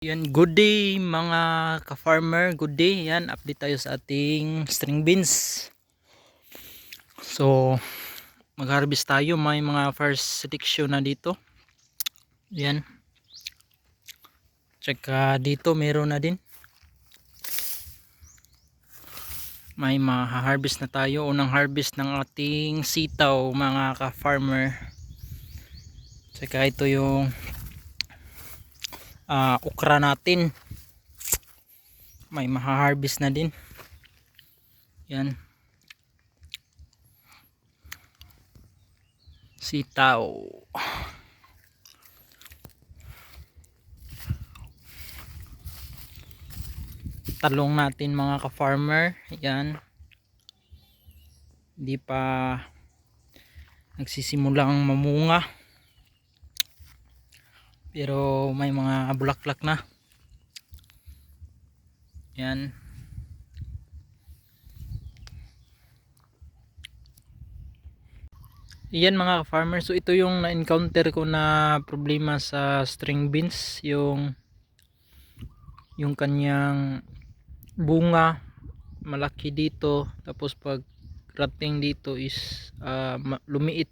Yan, good day mga ka-farmer, good day. Yan, update tayo sa ating string beans. So, mag-harvest tayo. May mga first selection na dito. Yan. Tsaka dito meron na din. May ma-harvest na tayo. Unang harvest ng ating sitaw mga ka-farmer. Tsaka ito yung ah, okra natin. May maha-harvest na din. Yan. Sitaw. Talong natin mga ka-farmer. Yan. Hindi pa nagsisimulang mamunga pero may mga bulaklak na. Yan. Yan mga farmer so ito yung na-encounter ko na problema sa string beans. Yung yung kanyang bunga malaki dito. Tapos pag rating dito is ma- lumiit.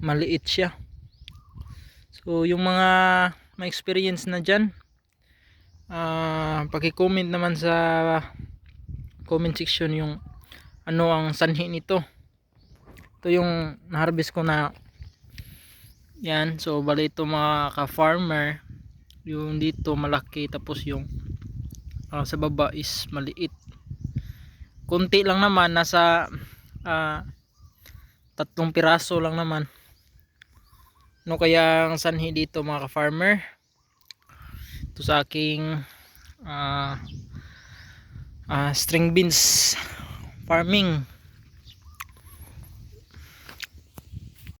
Maliit siya So yung mga may experience na dyan ah paki-comment naman sa comment section yung ano ang sanhi nito. Ito yung na-harvest ko na yan. So bali ito mga ka-farmer yung dito malaki tapos yung ah, sa baba is maliit. Kunti lang naman nasa ah, tatlong piraso lang naman. No kaya ang sanhi dito mga ka-farmer? Ito sa aking ah ah, string beans farming.